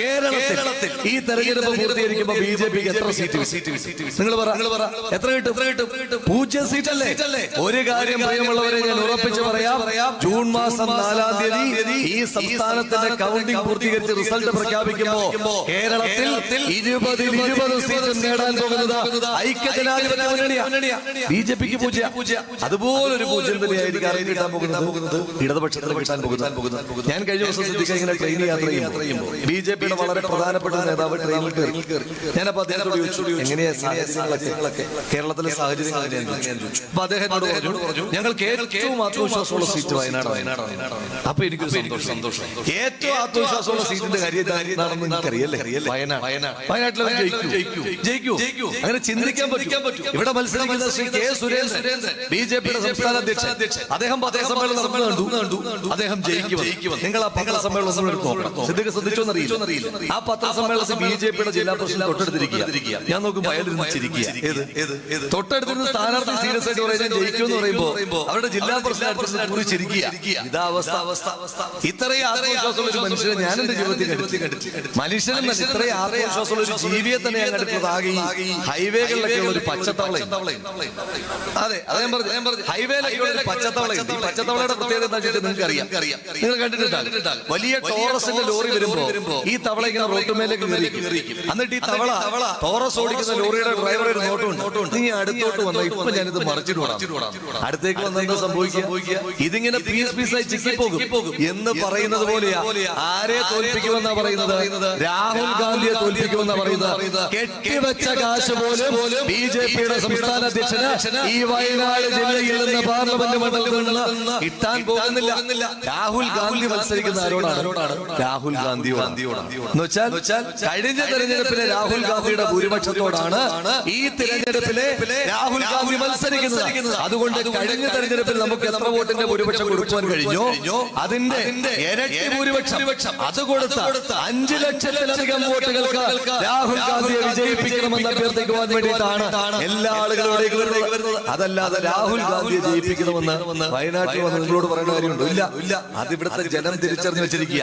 കേരളത്തിൽ ഈ തെരഞ്ഞെടുപ്പ് പൂർത്തീകരിക്കുമ്പോൾ ബി ജെ പിക്ക് എത്ര സീറ്റ് നിങ്ങൾ പറ. നിങ്ങൾ പറ. എത്ര കിട്ടും? എത്ര കിട്ടും? പൂജ്യം സീറ്റല്ലേ? ഒരു കാര്യം പ്രിയമുള്ളവരെ ഞാൻ ഉറപ്പിച്ച് പറയാം. ജൂൺ മാസം നാലാം തീയതി ഈ സംസ്ഥാനത്തിന്റെ കൗണ്ടിംഗ് പൂർത്തീകരിച്ച് റിസൾട്ട് പ്രഖ്യാപിക്കുമ്പോ കേരളത്തിൽ ഇരുപതിൽ ഇരുപത് സീറ്റ് നേടാൻ പോകുന്നത് ഐക്യജനാധിപത്യ മുന്നണിയാ. ബി ജെ പിക്ക് പൂജ്യ. അതുപോലൊരു പൂജ്യം തന്നെയായിരിക്കും അറിയാൻ കിട്ടാൻ പോകുന്നത്. ഇടതുപക്ഷത്തിന് കിട്ടാൻ പോകുന്നത്. ഞാൻ കഴിഞ്ഞ ദിവസം ശ്രദ്ധിക്കാൻ ഇങ്ങനെ ട്രെയിൻ യാത്ര ചെയ്യുമ്പോൾ ബി ജെ പിയുടെ വളരെ പ്രധാനപ്പെട്ട നേതാവ് ട്രെയിനിൽ കയറി. ഞാനപ്പോ അദ്ദേഹത്തോട് ചോദിച്ചു എങ്ങനെയാ സാഹചര്യങ്ങളൊക്കെ? കേരളത്തിലെ സാഹചര്യങ്ങൾ അപ്പൊ അദ്ദേഹത്തോട് പറഞ്ഞു ഞങ്ങൾക്ക് ഏറ്റവും ആത്മവിശ്വാസമുള്ള സീറ്റ് വയനാട് വയനാട് അപ്പൊ എനിക്ക് സന്തോഷം. ഏറ്റവും ആത്മവിശ്വാസമുള്ള സീറ്റിന്റെ കാര്യം എന്താണെന്ന് എനിക്കറിയല്ലേ? വയനാട്. വയനാട്. വയനാട്ടിൽ ജയിക്കൂ. ജയിക്കൂ. അങ്ങനെ ചിന്തിക്കാൻ പറ്റും. ഇവിടെ മത്സരിക്കുന്ന Shri K Surendran B J പിയുടെ സംസ്ഥാന അധ്യക്ഷൻ. അദ്ദേഹം പത്രസമ്മേളനം നടന്നു കണ്ടു. അദ്ദേഹം ജയിക്കും നിങ്ങൾ ആ പത്ര സമ്മേളനം എടുത്ത് നോക്കണം സിദ്ദിഖ് ശ്രദ്ധിച്ചോന്നറിയില്ല ആ പത്രസമ്മേളനത്തിൽ ബി ജെ പിയുടെ ജില്ലാ പ്രസിഡന്റ് തൊട്ടടുത്തിരിക്കുക. ഞാൻ നോക്കുമ്പോൾ അയാളിരുന്ന് ചിരിക്കുക. തൊട്ടടുത്തിരുന്ന് സ്ഥാനാർത്ഥി സീരിയസ് ആയിട്ട് പറയുന്നത് ജയിക്കും എന്ന് പറയുമ്പോൾ അവരുടെ ജില്ലാ പ്രസിഡന്റ് കുറി ചിരിക്കുക. ഇതാ അവസ്ഥ അവസ്ഥ ഇത്രയും ആത്മവിശ്വാസമുള്ള ഒരു മനുഷ്യനെ ഞാൻ എന്റെ ജീവിതത്തിൽ കണ്ടിട്ടില്ല മനുഷ്യനെന്നല്ല ഇത്രയും ആത്മവിശ്വാസമുള്ള ഒരു ജീവിയെ തന്നെ ഞാൻ കണ്ടിട്ടുള്ളത് ആകെ ഹൈവേകളിലൊക്കെ ഉള്ള ഒരു പച്ചത്തവള അതെ അതെ ഞാൻ പറഞ്ഞു. ഞാൻ പറഞ്ഞു. ഹൈവേയിലൊക്കെ ഒരു പച്ചത്തവളയുണ്ട്. ഈ പച്ചത്തവളയുടെ പ്രത്യേകത എന്താ വെച്ചാൽ നിങ്ങൾക്ക് അറിയാം നിങ്ങൾ കണ്ടിട്ടുണ്ടാകും വലിയ ടോറസിന്റെ ലോറി വരുമ്പോ ഈ തവള ഇങ്ങനെ റോട്ടുമേലേക്ക് കയറിക്കും എന്നിട്ട് ഈ തവള തോറസ് ഓടിക്കുന്ന ലോറിയുടെ ഡ്രൈവർ ഒരു നോട്ടുണ്ട്. നീ അടുത്തോട്ട് വന്ന. ഇപ്പൊ ഞാനിത് മറിച്ചിട്ട് അടുത്തേക്ക് വന്ന എന്താ സംഭവിക്കുക. ഇതിങ്ങനെ പീസ് പീസായി ചിക്കി പോകും എന്ന് പറയുന്നത് പോലെയാ. ആരെ തോൽപ്പിക്കുമെന്നാ പറയുന്നത്? രാഹുൽ ഗാന്ധിയെ തോൽപ്പിക്കുമെന്നാ പറയുന്നത്. കെട്ടിവെച്ച കാശ് പോലും ബി ജെ പിയുടെ സംസ്ഥാന അധ്യക്ഷന് ഈ വയനാട് ജില്ലയിൽ നിന്ന് പാർലമെന്റ് മണ്ഡലത്തിൽ നിന്ന് കിട്ടാൻ പോകുന്നില്ല. രാഹുൽ ഗാന്ധി മത്സരിക്കുന്ന ആരോടാണ്? രാഹുൽ ഗാന്ധിയോടാണ്. എന്ന് വെച്ചാൽ കഴിഞ്ഞ തെരഞ്ഞെടുപ്പിലെ രാഹുൽ ഗാന്ധിയുടെ ഭൂരിപക്ഷത്തോടാണ് ഈ തെരഞ്ഞെടുപ്പിലെ രാഹുൽ ഗാന്ധി മത്സരിക്കുന്നത്. അതുകൊണ്ട് കഴിഞ്ഞ തെരഞ്ഞെടുപ്പിൽ നമുക്ക് എത്ര വോട്ടിന്റെ ഭൂരിപക്ഷം കൊടുക്കുവാൻ കഴിഞ്ഞോ? അതിന്റെ ഇരട്ടി ഭൂരിപക്ഷം. അത് കൊടുത്ത അഞ്ചു ലക്ഷത്തിലധികം വോട്ടുകൾക്ക് രാഹുൽ ഗാന്ധിയെ വിജയിപ്പിക്കണമെന്ന് അഭ്യർത്ഥിക്കുവാൻ വേണ്ടിയിട്ടാണ് എല്ലാ ആളുകളോടേക്ക് വരുന്നത്. അതല്ലാതെ രാഹുൽ ഗാന്ധിയെ ജയിപ്പിക്കണമെന്ന് വയനാട്ടിൽ വന്ന് നിങ്ങളോട് പറയുന്ന കാര്യമുണ്ടോ. ഇല്ല. ഇല്ല. അത് ഇവിടുത്തെ ജനം തിരിച്ചറിഞ്ഞു വെച്ചിരിക്കുക.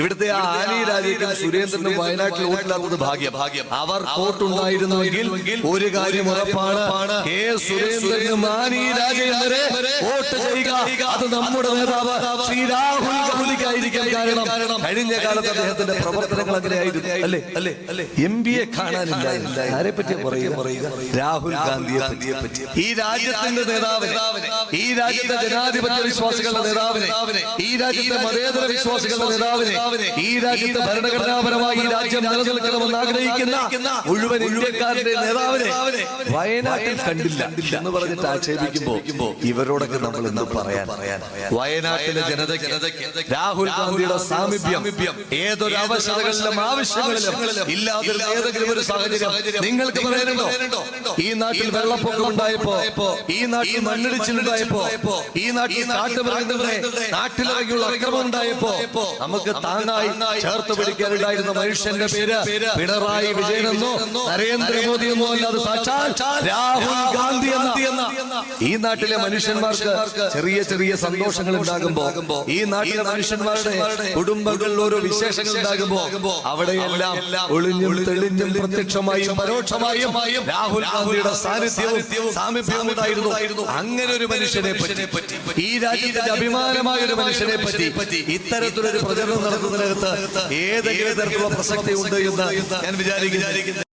ഇവിടുത്തെ ആ ആനി രാജയ്ക്കും സുരേന്ദ്രനും വയനാട്ടിൽ വോട്ടില്ലാത്തത് ഭാഗ്യം. ഭാഗ്യം. അവർ വോട്ടുണ്ടായിരുന്നുവെങ്കിൽ ഒരു കാര്യം ഉറപ്പാണ്. കെ സുരേന്ദ്രനും ആനി രാജേന്ദ്രനെ വോട്ട് ചെയ്യുക. അത് നമ്മുടെ നേതാവ് ശ്രീ രാഹുൽ ഗാന്ധിക്കായിരിക്കാൻ കാരണം. കഴിഞ്ഞ കാലത്ത് അദ്ദേഹത്തിന്റെ പ്രവർത്തനങ്ങൾ അങ്ങനെയായിരുന്നു. അല്ലേ? അല്ലേ? അല്ലേ? എം എ കാണാനില്ല. ആരെ പറ്റി പറയുക? രാഹുൽ ഗാന്ധിയെ പറ്റി ഈ രാജ്യത്തിന്റെ നേതാവിനെ. ഈ രാജ്യത്തെ ജനാധിപത്യ വിശ്വാസികളുടെ നേതാവിനെ. ഈ രാജ്യത്തെ മതേതര വിശ്വാസികളുടെ നേതാവിനെ. ഈ രാജ്യത്തെ ഭരണഘടനാപരമായി ഈ രാജ്യം നിലനിൽക്കണമെന്ന് ആഗ്രഹിക്കുന്ന മുഴുവൻ ഇന്ത്യക്കാരുടെ നേതാവിനെ വയനാട്ടിൽ കണ്ടില്ല എന്ന് പറഞ്ഞിട്ട് ആക്ഷേപിക്കുമ്പോ ഇവരോടൊക്കെ നമ്മൾ ഇന്ന് പറയാൻ വയനാട്ടിലെ ജനതയ്ക്ക് രാഹുൽ ഗാന്ധിയുടെ സാമീപ്യം ഏതൊരു അവസരങ്ങളിലും ആവശ്യങ്ങളിലും ഇല്ലാതിരുന്ന ഏതെങ്കിലും ഒരു സാഹചര്യം നിങ്ങൾക്ക് പറയാനുണ്ടോ? ഈ നാട്ടിൽ വെള്ളപ്പൊക്കം ഉണ്ടായപ്പോ ഈ നാട്ടിൽ മണ്ണിടിച്ചിലുണ്ടായപ്പോ ഈ നാട്ടിൽ നാട്ടുപറയുന്നവരെ നാട്ടിലിറങ്ങിയുള്ള അക്രമം ഉണ്ടായപ്പോ നമുക്ക് താങ്ങായി ചേർത്ത് പിടിക്കാനുണ്ടായിരുന്ന മനുഷ്യന്റെ പേര് പിണറായി വിജയനെന്നോ നരേന്ദ്രമോദിയെന്നോ അല്ലാതെ സാക്ഷാൽ രാഹുൽ ഗാന്ധി എന്ന ഈ നാട്ടിലെ മനുഷ്യന്മാർക്ക് ചെറിയ ചെറിയ സന്തോഷങ്ങൾ ഉണ്ടാകുമ്പോ ഈ നാട്ടിലെ മനുഷ്യന്മാരുടെ കുടുംബങ്ങളിൽ ഓരോ വിശേഷങ്ങൾ ഉണ്ടാകുമ്പോ അവിടെയെല്ലാം ഒളിഞ്ഞും തെളിഞ്ഞും പ്രത്യക്ഷമായും പരോക്ഷമായും രാഹുൽ ഗാന്ധിയുടെ സാന്നിധ്യവും സാമീപ്യവും ഉണ്ടായിരുന്നു. അങ്ങനെ ഒരു മനുഷ്യനെ പറ്റി. ഈ രാജ്യത്തിന്റെ അഭിമാനമായ ഒരു മനുഷ്യനെ പറ്റി. ഇത്തരത്തിലൊരു പ്രചരണം നടത്തുന്നതിനകത്ത് ഏതെങ്കിലും തരത്തിലുള്ള പ്രസക്തി ഉണ്ട് എന്ന് ഞാൻ വിചാരിക്കുന്നു.